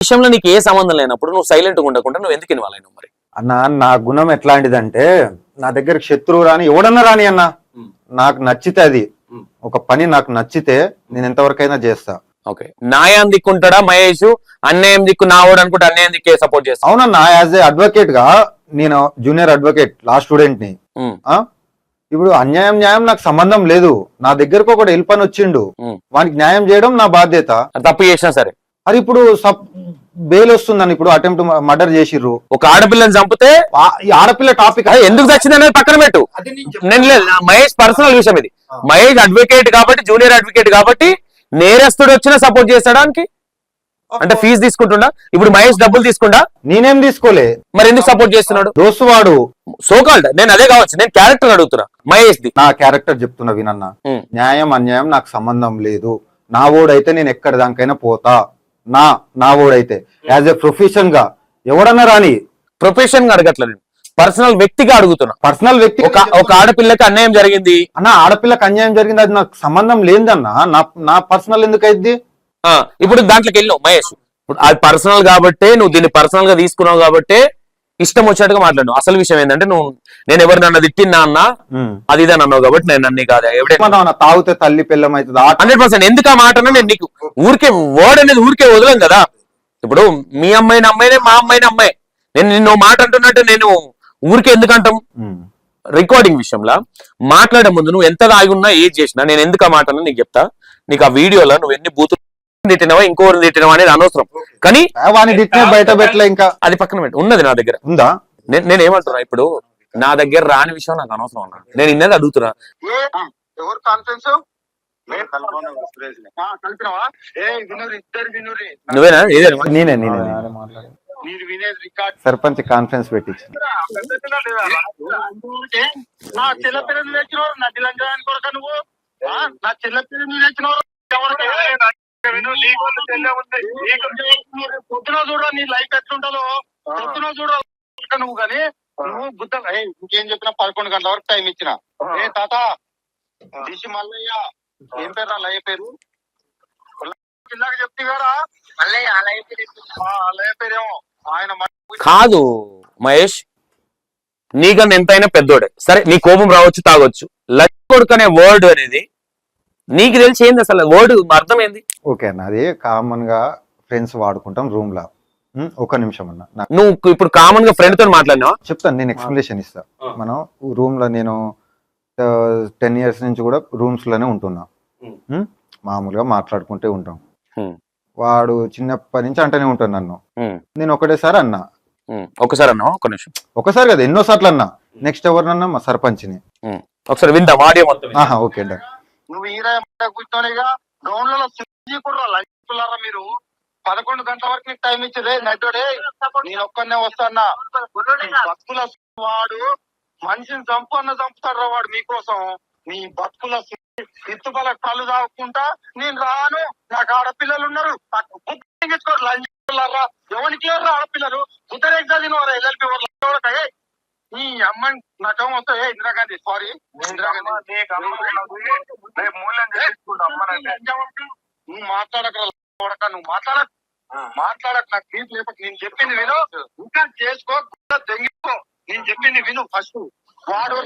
విషయంలో నీకు ఏ సంబంధం లేనప్పుడు నువ్వు సైలెంట్గా ఉండకుండా నువ్వు ఎందుకు ఇన్వాల్వ్ అయినావు మరి? అన్న నా గుణం ఎట్లాంటిదంటే నా దగ్గర శత్రువు రాని ఎవడన్నా రాని అన్న నాకు నచ్చితే అది. ఒక పని నాకు నచ్చితే నేను ఎంతవరకైనా చేస్తా. ఓకే. న్యాయం దిక్కుంటాడా మహేష్? అన్యాయం దిక్కు నావోడు అనుకుంటే అన్యాయం దిక్కే సపోర్ట్ చేస్తా. అవునన్నా యాజ్ ఏ అడ్వకేట్గా నేను జూనియర్ అడ్వకేట్ లా స్టూడెంట్ని. ఆ? ఇప్పుడు అన్యాయం న్యాయం నాకు సంబంధం లేదు. నా దగ్గరకు ఒకటి హెల్ప్ అని వచ్చిండు. వానికి న్యాయం చేయడం నా బాధ్యత. తప్పు చేసినా సరే. అది ఇప్పుడు సబ్ బెయిల్ వస్తుందని ఇప్పుడు అటెంప్ట్ మర్డర్ చేసిర్రు. ఒక ఆడపిల్లని చంపితే ఆడపిల్ల టాపిక్ అది ఎందుకు చచ్చింది అనేది పక్కన పెట్టు. నేను లేదు నా మహేష్ పర్సనల్ విషయం ఇది. మహేష్ అడ్వకేట్ కాబట్టి జూనియర్ అడ్వకేట్ కాబట్టి నేరస్తుడు వచ్చినా సపోర్ట్ చేస్తాడానికి? అంటే ఫీజు తీసుకుంటుండా? ఇప్పుడు మహేష్ డబ్బులు తీసుకుంటా నేనేం తీసుకోలే. మరి ఎందుకు సపోర్ట్ చేస్తున్నాడు? దోస్తు వాడు సోకాల్డ్. నేను అదే కావచ్చు. నేను క్యారెక్టర్ అడుగుతున్నా. మహేష్ ది నా క్యారెక్టర్ చెప్తున్నా వినన్న. న్యాయం అన్యాయం నాకు సంబంధం లేదు. నా ఓడైతే నేను ఎక్కడి దానికైనా పోతా. నా నా ఓడైతే యాజ్ ఎ ప్రొఫెషన్గా ఎవడన్నా రాని ప్రొఫెషన్గా అడగట్లేదు. పర్సనల్ వ్యక్తిగా అడుగుతున్నా. పర్సనల్ వ్యక్తి ఒక ఒక ఆడపిల్లకి అన్యాయం జరిగింది. అన్న ఆడపిల్లకి అన్యాయం జరిగింది అది నాకు సంబంధం లేదన్నా నా నా పర్సనల్ ఎందుకు అయింది? ఇప్పుడు దాంట్లోకి వెళ్ళావు మహేష్. ఇప్పుడు అది పర్సనల్ కాబట్టే నువ్వు దీన్ని పర్సనల్గా తీసుకున్నావు కాబట్టే ఇష్టం వచ్చినట్టుగా మాట్లాడు అసలు విషయం ఏంటంటే నువ్వు నేను ఎవరు నన్ను తిట్టినా అన్నా అది ఇదని అన్నావు కాబట్టి నేను అన్ని కాదు. ఏమన్నా తాగితే తల్లి పిల్లం అవుతుంది? Hundred percent. ఎందుకు ఆ మాట నేను నీకు ఊరికే వర్డ్ అనేది ఊరికే వదలం కదా. ఇప్పుడు మీ అమ్మాయిని అమ్మాయినే మా అమ్మాయిని అమ్మాయి. నేను నిన్ను మాట అంటున్నట్టు నేను ఊరికే ఎందుకు అంటాం ఉమ్. రికార్డింగ్ విషయంలో మాట్లాడే ముందు నువ్వు ఎంత దాగి ఉన్నా ఏది చేసినా నేను ఎందుకు ఆ మాట నీకు చెప్తా. నీకు ఆ వీడియోలో నువ్వు ఎన్ని బూతులు తిట్టినవా ఇంకోరిని తిట్టినవా అనేది అనవసరం. కానీ ఆ వాని తిట్టిన బయట పెట్టలే ఇంకా. అది పక్కన పెట్టు. ఉన్నది నా దగ్గర. ఉందా? నేను నేను ఏమంటున్నా ఇప్పుడు నా దగ్గర రాని విషయం నాకు అనవసరం అన్నా. నేను ఇన్నది అడుగుతున్నా. ఎవరు కాన్ఫరెన్స్ నువ్వేనా? నేనే నేనే మీరు వినేది రికార్డ్. సర్పంచ్ కాన్ఫరెన్స్ పెట్టించింది నా చెల్ల పిల్లలు తెచ్చినవారు నా తెలంగాణ కొరక నువ్వు? నా చెల్ల పిల్లలు నీకు ఉంది. నీకు. పొద్దున చూడ నీ లైఫ్ ఎట్లుంటుందో. పొద్దున చూడ నువ్వు కానీ నువ్వు బుద్ధ ఏయ్, ఇంకేం చెప్పినా పదకొండు గంటల వరకు టైం ఇచ్చిన. ఏ తాత దిశ మల్లయ్య ఏం పేరు అల్లయ్య పేరు? పిల్లకి చెప్తే కదా మల్లయ్య అల్లయ్య పేరు అల్లయ్య పేరేమో ఆయన కాదు మహేష్ నీకన్నా ఎంతైనా పెద్దోడే. సరే నీ కోపం రావచ్చు తాగొచ్చు. లక్ కొడుకు అనే వర్డ్ అనేది నీకు తెలిసి ఏంది అసలు? వర్డ్ అర్థం ఏంది ఓకే అన్న అది కామన్గా ఫ్రెండ్స్ వాడుకుంటాం రూమ్ లా. ఒక నిమిషం అన్న. నాకు నువ్వు ఇప్పుడు కామన్గా ఫ్రెండ్తో మాట్లాడినావా? చెప్తాను నేను ఎక్స్ప్లెనేషన్ ఇస్తా. మనం రూమ్లో నేను టెన్ ఇయర్స్ నుంచి కూడా రూమ్స్లోనే ఉంటున్నా. మామూలుగా మాట్లాడుకుంటే ఉంటాం. వాడు చిన్నప్పటి నుంచి అంటనే ఉంటాను నన్ను. నేను ఒకటేసారి అన్నా. ఒకసారి అన్నావా? ఒక నిమిషం. ఒకసారి కదా ఎన్నో సార్లు అన్నా నెక్స్ట్ ఎవరినన్నా మా సర్పంచ్ని. ఒకసారి విందాం ఆడియో మొత్తం విందాం. ఆహా ఓకే డన్. నువ్వు ఈరా కూర్చోనిగా గ్రౌండ్లో కూడా లంచులారా మీరు? పదకొండు గంటల వరకు నీకు టైం ఇచ్చేదే. నడ్డోడే నేను ఒక్కనే వస్తానా బతుకుల వాడు మనిషిని చంపన్న అన్న చంపుతాడు వాడు మీకోసం. నీ బతుకుల ఇత్తుపల కళ్ళు తాగుకుంటా నేను రాను. నాకు ఆడపిల్లలు ఉన్నారు. లంచులారా ఎవరికి లేరు ఆడపిల్లలు? ఉత్తరే చదివిన ఎల్ఎల్పి వాళ్ళు ఈ అమ్మని నాకేమో వస్తాయి ఇందిరాగాంధీ సారీ ఇందిరాగాంధీ నువ్వు మాట్లాడక కొడక, నువ్వు మాట్లాడక. మాట్లాడక నాకు తీర్పు లేపక నేను చెప్పింది విను. ఇంకా చేసుకో తెంగిపో నేను చెప్పింది విను ఫస్ట్ వాడు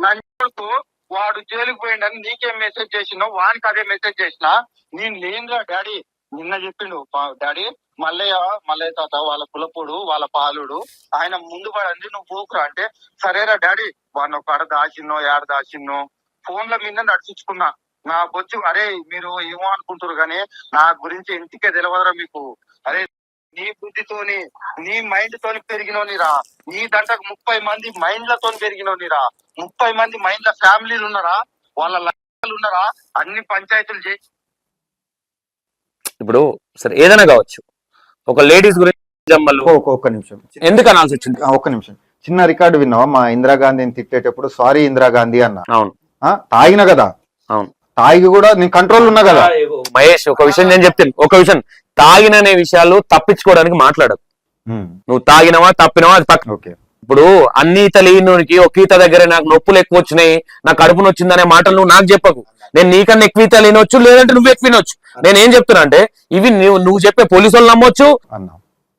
నా కొడుకు వాడు జైలుకు పోయిండని నీకేం మెసేజ్ చేసినావు? వానికి అదే మెసేజ్ చేసిన? నేను లేనురా డాడీ. నిన్న చెప్పిండు పా- డాడీ మల్లయ్య మల్లయ్య తాత వాళ్ళ కులపుడు వాళ్ళ పాలుడు ఆయన ముందు పడండి నువ్వు పోకురా. అంటే సరేరా డాడీ వాడిని ఒక ఆడ దాచిన్నో ఏడ దాచిన్నో ఫోన్ల మీద నడిచించుకున్నా. నా బొచ్చు అరే మీరు ఏమో అనుకుంటారు కానీ నా గురించి ఇంటికే తెలియదురా మీకు. అరే నీ బుద్ధితోని నీ మైండ్ తోని పెరిగినోనిరా. నీ దంటకు ముప్పై మంది మైండ్లతో పెరిగినోనిరా. ముప్పై మంది మైండ్ల ఫ్యామిలీలు ఉన్నారా వాళ్ళ లక్షలు ఉన్నారా? అన్ని పంచాయతీలు చేసి ఇప్పుడు సరే ఏదైనా కావచ్చు. ఒక లేడీస్ గురించి జమ్మలు ఒక్క ఒక్క నిమిషం. ఎందుకు అనాల్సి వచ్చింది? ఒక్క నిమిషం. చిన్న రికార్డు విన్నావా? మా ఇందిరాగాంధీని తిట్టేటప్పుడు సారీ ఇందిరాగాంధీ అన్న. అవును. ఆ, తాగిన కదా? అవును. తాగి కూడా నేను కంట్రోల్ ఉన్నా కదా? మహేష్ ఒక విషయం నేను చెప్తాను. ఒక విషయం. తాగిననే విషయాలు తప్పించుకోవడానికి మాట్లాడదు నువ్వు తాగినవా తప్పినవా అది పక్క ఓకే. ఇప్పుడు అన్ని ఈత లేనివానికి ఒక ఈత దగ్గర నాకు నొప్పులు ఎక్కువ వచ్చినాయి నాకు కడుపు నొచ్చిందనే మాటలు నువ్వు నాకు చెప్పకు. నేను నీకన్నా ఎక్కువ ఈత లేనొచ్చు లేదంటే నువ్వు ఎక్కువ వినొచ్చు. నేనేం చెప్తున్నా అంటే ఇవి నువ్వు నువ్వు చెప్పే పోలీసు వాళ్ళు నమ్మొచ్చు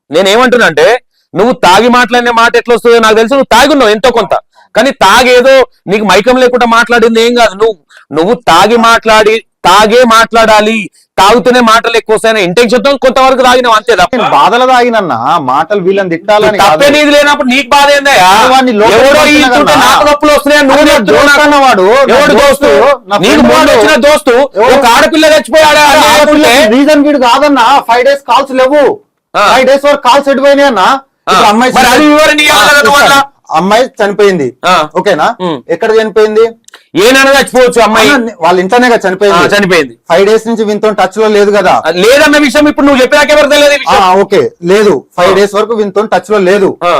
నేనేమంటున్నా అంటే నువ్వు తాగి మాట్లాడిన మాట ఎట్లా వస్తుందో నాకు తెలుసు నువ్వు తాగి ఉన్నావు ఎంతో కొంత. కానీ తాగేదో నీకు మైకం లేకుండా మాట్లాడింది ఏం కాదు. నువ్వు నువ్వు తాగి మాట్లాడి తాగే మాట్లాడాలి తాగుతూనే మాటలు ఎక్కువ ఇంటెన్షన్తో కొంతవరకు తాగినావు అంతే తప్ప. బాధలు తాగినన్నా మాటలు వీళ్ళని తిట్టాలని. తప్పే నీది లేనప్పుడు నీకు బాధ నొప్పులు చెప్తున్నావు దోస్తు? ఒక ఆడపిల్ల చచ్చిపోయాడు రీజన్ వీడు కాదన్నా ఫైవ్ డేస్ కాల్స్ లేవు. ఫైవ్ డేస్ వరకు కాల్స్ ఎడిపోయినాయి అన్న? అమ్మాయి అమ్మాయి చనిపోయింది. ఆ. ఓకేనా. ఎక్కడ చనిపోయింది? ఏనైనా చచ్చిపోవచ్చు అమ్మాయి. వాళ్ళ ఇంట్లోనే కదా చనిపోయింది. చనిపోయింది. ఫైవ్ డేస్ నుంచి వింతో టచ్లో లేదు కదా. లేదన్న విషయం ఇప్పుడు నువ్వు విషయం? ఓకే. లేదు. ఫైవ్. డేస్ వరకు వింతో టచ్లో లేదు. ఆ.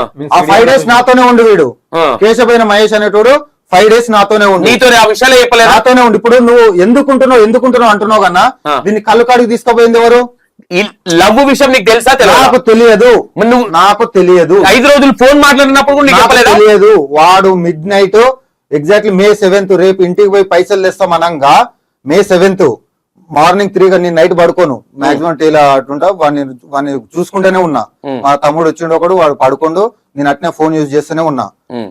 ఫైవ్ డేస్ నాతోనే ఉండు వీడు. కేశవైన మహేష్ అనేటోడు ఫైవ్ డేస్ నాతోనే ఉండు. నీతో ఆ విషయాలు చెప్పలేదా? నాతోనే ఉండు. ఇప్పుడు నువ్వు ఎందుకుంటున్నావు ఎందుకుంటున్నావు అంటున్నావు కన్నా. దీన్ని కళ్ళు కాడికి తీసుకుపోయింది ఎవరు? ఈ లవ్ విషయం నీకు తెలుసా నాకు తెలియదు. నువ్వు నాకు తెలియదు. ఐదు రోజులు ఫోన్ మాట్లాడినప్పుడు నీకు తెలియదు. వాడు midnight exactly May seventh రేపు ఇంటికి పోయి పైసలు తెస్తాం అనంగా మే సెవెంత్ మార్నింగ్ త్రీ నేను నైట్ పడుకోను. మాక్సిమం టేలా అటుంటా వాడిని వాడిని చూసుకుంటూనే ఉన్నా. మా తమ్ముడు వచ్చిండు ఒకడు వాడు పడుకోండు నేను అట్నే ఫోన్ యూజ్ చేస్తూనే ఉన్నా.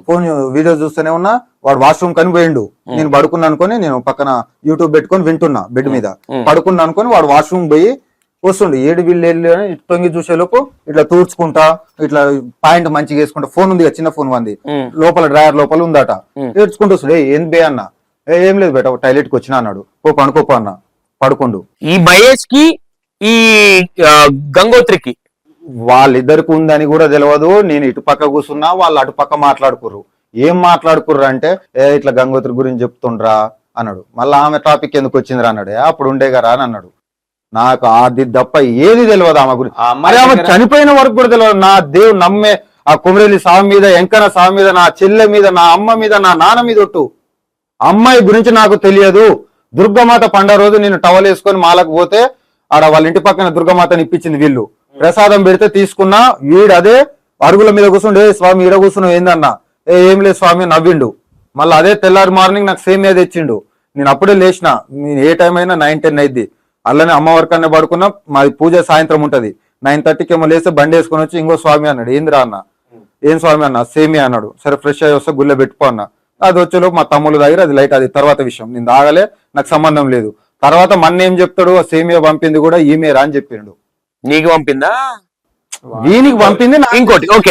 ఫోన్ వీడియో చూస్తూనే ఉన్నా వాడు వాష్రూమ్ కని పోయిండు. నేను పడుకున్నా అనుకొని నేను పక్కన యూట్యూబ్ పెట్టుకొని వింటున్నా బెడ్ మీద. పడుకున్నా అనుకొని వాడు వాష్రూమ్ పోయి వస్తుండు. ఏడు వీళ్ళు వెళ్ళి తొంగి చూసేలోపు ఇట్లా తూడ్చుకుంటా ఇట్లా పాయింట్ మంచిగా వేసుకుంటా. ఫోన్ ఉంది చిన్న ఫోన్ ఉంది. లోపల డ్రాయర్ లోపల ఉందట. ఏడ్చుకుంటూ వస్తుంది "ఏ, బే అన్న? "ఏ, లేదు బేట టాయిలెట్కి వచ్చినా అన్నాడు. పో పనుకోపో అన్న. పడుకుండు. ఈ మహేష్కి ఈ గంగోత్రికి? వాళ్ళిద్దరికి ఉందని కూడా తెలియదు నేను ఇటు పక్క కూర్చున్నా వాళ్ళు అటు పక్క మాట్లాడుకుర్రు. ఏం మాట్లాడుకుర్రు అంటే ఏ ఇట్లా గంగోత్రి గురించి చెప్తుండ్రా అన్నాడు. మళ్ళీ ఆమె టాపిక్ ఎందుకు వచ్చిందిరా అన్నాడు. "ఏ, అప్పుడు ఉండే కదా అని అన్నాడు. నాకు అది తప్ప ఏది తెలియదు ఆమె గురించి. మరి ఆమె చనిపోయిన వరకు కూడా తెలియదు నా దేవు నమ్మే ఆ కుమరేలి సామి మీద ఎంకన సామి మీద నా చెల్లె మీద నా అమ్మ మీద నా నాన్న మీద ఒట్టు. అమ్మాయి గురించి నాకు తెలియదు. దుర్గమాత పండగ రోజు నేను టవల్ వేసుకొని మాలకు పోతే ఆడ వాళ్ళ ఇంటి పక్కన దుర్గమాతని ఇప్పించింది వీళ్ళు. ప్రసాదం పెడితే తీసుకున్నా వీడు అదే అరుగుల మీద కూర్చుండే. "ఏ స్వామి ఈడ కూర్చున్నావు ఏందన్నా? ఏ ఏం లేదు స్వామి నవ్విండు. మళ్ళీ అదే తెల్లారి మార్నింగ్ నాకు సేమ్ మీద తెచ్చిండు. నేను అప్పుడే లేచిన. నేను ఏ టైం అయినా నైన్ టెన్ అయింది అల్లనే అమ్మవారి కన్నా పడుకున్నా మాది పూజ సాయంత్రం ఉంటది. నైన్ థర్టీకి ఏమో లేస్తే బండి వేసుకొని వచ్చి ఇంకో స్వామి అన్నాడు. ఏందిరా అన్న? ఏం స్వామి అన్న? సేమి అన్నాడు. సరే ఫ్రెష్ అయ్యి వస్తే గుళ్ళ పెట్టుకో అన్న. అది వచ్చేలోపు మా తమ్ముళ్ళు దగ్గర అది లైట్ అది తర్వాత విషయం. నేను తాగలే నాకు సంబంధం లేదు. తర్వాత మన్న ఏం చెప్తాడు? ఆ సేమియా పంపింది కూడా ఈమెరా అని చెప్పిండు నీకు పంపిందా? వీనికి పంపింది ఇంకోటి ఓకే.